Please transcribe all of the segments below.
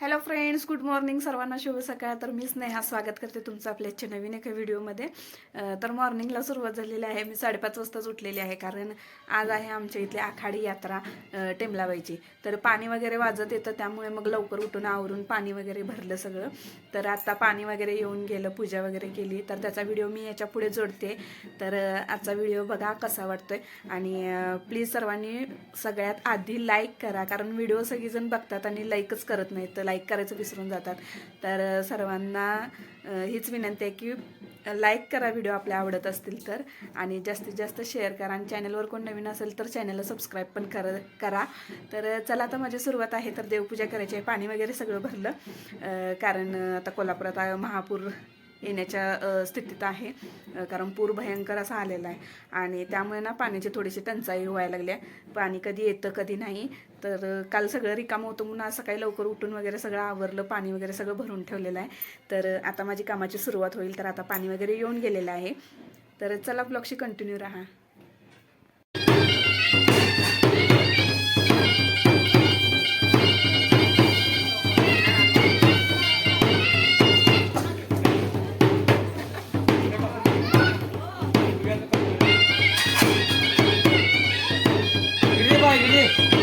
Hello friends good morning सर्वांना शुभ सकाळ. तर मी स्नेहा स्वागत करते तुमचं आपल्या आजच्या नवीन एका व्हिडिओमध्ये. तर मॉर्निंगला सुरुवात झालेली आहे. मी साडेपाच वाजताच उठलेली आहे कारण आज आहे आमच्या इथली आखाडी यात्रा अं, टेमलाबाईची तर पाणी वगैरे वाजत येतं त्यामुळे मग लवकर उठून आवरून पाणी वगैरे भरलं सगळं. तर आता पाणी वगैरे येऊन गेलं पूजा वगैरे केली. तर त्याचा व्हिडिओ मी याच्यापुढे जोडते. तर आजचा व्हिडिओ बघा कसा वाटतोय. आणि प्लीज सर्वांनी सगळ्यात आधी लाईक करा. कारण व्हिडिओ सगळीजण बघतात आणि लाईकच करत नाही तर लाईक करायचं विसरून जातात. तर सर्वांना हीच विनंती आहे की लाईक करा व्हिडिओ आपल्या आवडत असतील तर. आणि जास्तीत जास्त शेअर करा. आणि चॅनलवर कोण नवीन असेल तर चॅनलला सबस्क्राईब पण कर करा. तर चला आता माझी सुरुवात आहे. तर देवपूजा करायची आहे. पाणी वगैरे सगळं भरलं. कारण आता कोल्हापुरात महापूर येण्याच्या स्थितीत आहे. कारण पूर भयंकर असा आलेला आहे. आणि त्यामुळे ना पाण्याची थोडीशी टंचाई व्हायला लागली आहे. पाणी कधी येतं कधी नाही. तर काल सगळं रिकामं होतं म्हणून आज सकाळी लवकर उठून वगैरे सगळं आवरलं पाणी वगैरे सगळं भरून ठेवलेलं आहे. तर आता माझी कामाची सुरुवात होईल तर आता पाणी वगैरे येऊन गेलेलं आहे. तर चला ब्लॉगशी कंटिन्यू राहा. इकडे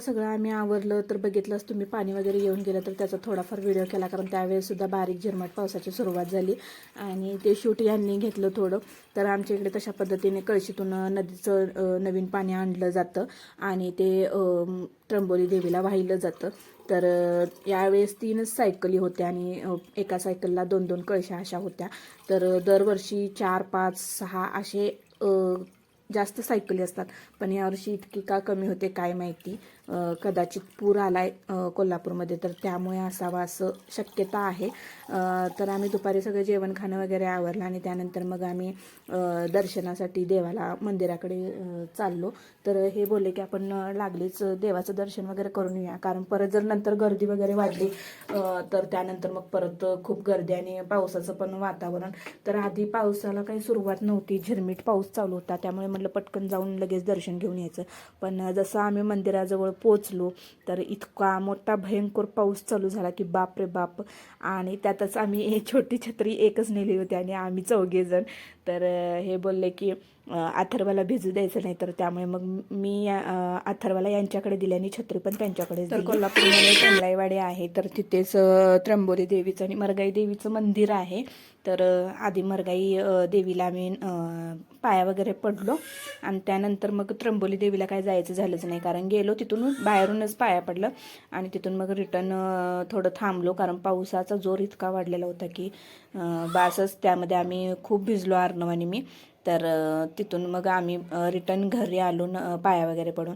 वगैरे सगळं आम्ही आवरलं तर बघितलंच तुम्ही पाणी वगैरे येऊन गेलं तर त्याचा थोडाफार व्हिडिओ केला कारण त्यावेळेसुद्धा बारीक झिरमट पावसाची सुरुवात झाली. आणि ते शूट यांनी घेतलं थोडं. तर आमच्या इकडे तशा पद्धतीने कळशीतून नदीचं नवीन पाणी आणलं जातं. आणि ते त्रंबोली त्र्यंबोली देवीला वाहिलं जातं. तर यावेळेस तीनच सायकली होत्या आणि एका सायकलला दोन दोन कळशा अशा होत्या. तर दरवर्षी चार पाच सहा असे जास्त सायकली असतात. पण यावर्षी इतकी का कमी होते काय माहिती. कदाचित पूर आलाय आहे कोल्हापूरमध्ये. तर त्यामुळे असावा असं शक्यता आहे. तर आम्ही दुपारी सगळं जेवण खाणं वगैरे आवरलं आणि त्यानंतर मग आम्ही दर्शनासाठी देवाला मंदिराकडे चाललो. तर हे बोलले की आपण लागलीच देवाचं दर्शन वगैरे करून येऊया. कारण परत जर नंतर गर्दी वगैरे वाढली तर त्यानंतर मग परत खूप गर्दी आणि पावसाचं पण वातावरण. तर आधी पावसाला काही सुरुवात नव्हती. झिरमीट पाऊस चालू होता. त्यामुळे म्हटलं पटकन जाऊन लगेच दर्शन घेऊन यायचं. पण जसं आम्ही मंदिराजवळ पोचलो तर इतका मोठा भयंकर पाऊस चालू झाला की बाप रे बाप. आणि त्यातच आम्ही छोटी छत्री एकच नेली होती आणि आम्ही चौघेजण. तर हे बोलले की अथर्वाला भिजू द्यायचं नाही तर त्यामुळे मग मी अथर्वाला यांच्याकडे दिली आणि छत्री पण त्यांच्याकडे तर कोल्हापूरमध्ये टंगलाईवाडी आहे तर तिथेच अं, त्र्यंबोली देवीचं आणि मरगाई देवीचं मंदिर आहे. तर आधी मरगाई देवीला आम्ही पाया वगैरे पडलो आणि त्यानंतर मग त्र्यंबोली देवीला काय जायचं झालंच नाही कारण गेलो तिथून बाहेरूनच पाया पडलं आणि तिथून मग रिटर्न थोडं थांबलो कारण पावसाचा जोर इतका वाढलेला होता की बासच त्यामध्ये आम्ही खूप भिजलो अर्णव आणि मी. तर तिथून मग आम्ही रिटर्न घरी आलो न- पाया वगैरे पडून.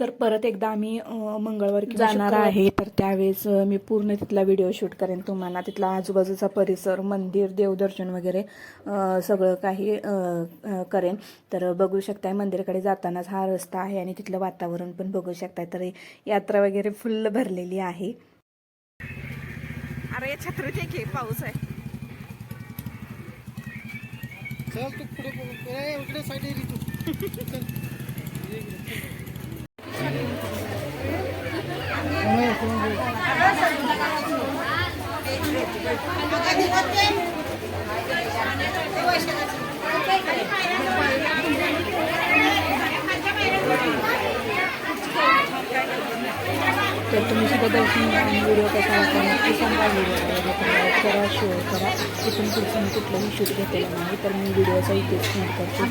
तर परत एकदा आम्ही मंगळवार जाणार आहे तर त्यावेळेस मी पूर्ण तिथला व्हिडिओ शूट करेन तुम्हाला. तिथला आजूबाजूचा परिसर मंदिर देवदर्शन वगैरे सगळं काही करेन. तर बघू शकताय मंदिराकडे जातानाच हा रस्ता आहे आणि तिथलं वातावरण पण बघू शकताय. तर यात्रा वगैरे फुल्ल भरलेली आहे. अरे छत्री की पाऊस आहे. चल तू पुढे पुढे इकडे साईड येईल तू चल. ये इकडे. कोण आहे, कोण आहे? तर तुम्ही सुद्धा दर्शन आणि व्हिडिओ कसा वाटला नक्की सांगा व्हिडिओ करा शेअर करा. इथून पुढचं मी कुठलंही शूट घेतलेलं नाही तर मी व्हिडिओचा इथेच करते.